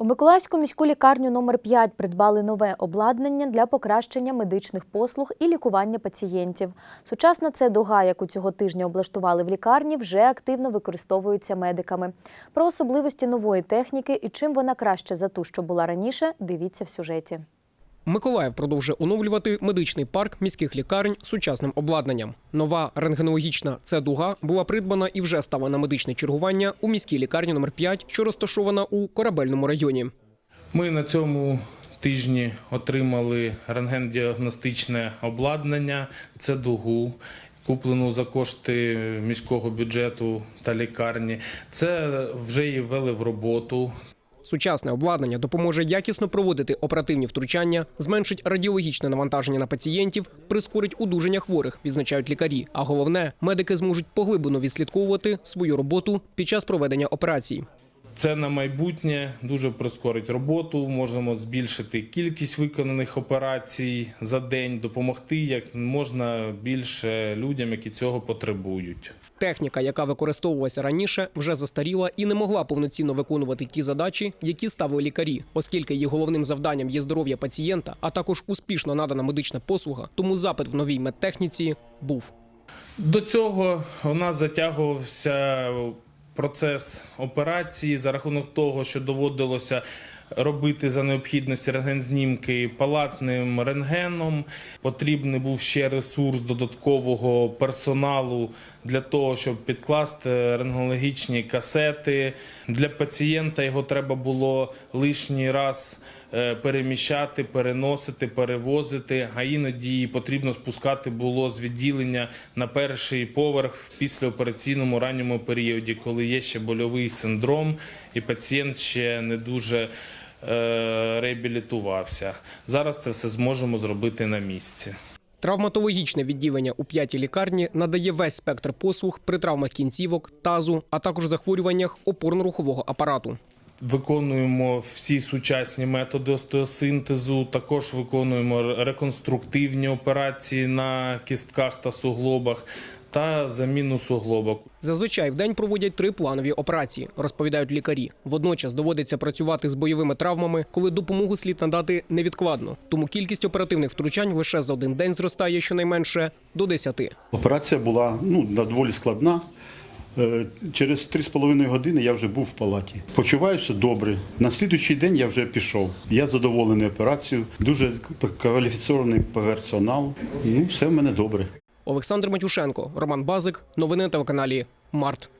У Миколаївську міську лікарню номер 5 придбали нове обладнання для покращення медичних послуг і лікування пацієнтів. Сучасна це дуга, яку цього тижня облаштували в лікарні, вже активно використовується медиками. Про особливості нової техніки і чим вона краще за ту, що була раніше, дивіться в сюжеті. Миколаїв продовжує оновлювати медичний парк міських лікарень сучасним обладнанням. Нова рентгенологічна це дуга була придбана і вже стала на медичне чергування у міській лікарні номер 5 що розташована у корабельному районі. Ми на цьому тижні отримали рентген-діагностичне обладнання, це дугу. Куплену за кошти міського бюджету та лікарні. Це вже її ввели в роботу. Сучасне обладнання допоможе якісно проводити оперативні втручання, зменшить радіологічне навантаження на пацієнтів, прискорить одужання хворих, відзначають лікарі. А головне, медики зможуть поглиблено відслідковувати свою роботу під час проведення операцій. Це на майбутнє дуже прискорить роботу. Можемо збільшити кількість виконаних операцій за день, допомогти як можна більше людям, які цього потребують. Техніка, яка використовувалася раніше, вже застаріла і не могла повноцінно виконувати ті задачі, які ставили лікарі, оскільки її головним завданням є здоров'я пацієнта, а також успішно надана медична послуга. Тому запит в новій медтехніці був. До цього у нас затягувався процес операції за рахунок того, що доводилося робити за необхідності рентгензнімки палатним рентгеном. Потрібний був ще ресурс додаткового персоналу для того, щоб підкласти рентгенологічні касети. Для пацієнта його треба було лишній раз переміщати, переносити, перевозити, а іноді потрібно спускати було з відділення на перший поверх в післяопераційному ранньому періоді, коли є ще больовий синдром, і пацієнт ще не дуже е, реабілітувався. Зараз це все зможемо зробити на місці. Травматологічне відділення у п'ятій лікарні надає весь спектр послуг при травмах кінцівок, тазу, а також захворюваннях опорно-рухового апарату. Виконуємо всі сучасні методи остеосинтезу, також виконуємо реконструктивні операції на кістках та суглобах та заміну суглобок. Зазвичай в день проводять три планові операції, розповідають лікарі. Водночас доводиться працювати з бойовими травмами, коли допомогу слід надати невідкладно. Тому кількість оперативних втручань лише за один день зростає щонайменше до 10. Операція була ну, доволі складна. Е, Через 3,5 години я вже був в палаті. Почуваюся добре. На слідуючий день я вже пішов. Я задоволений операцією, дуже кваліфіційний персонал. Ну, все в мене добре. Олександр Матюшенко, Роман Базик. Новини на телеканалі Март.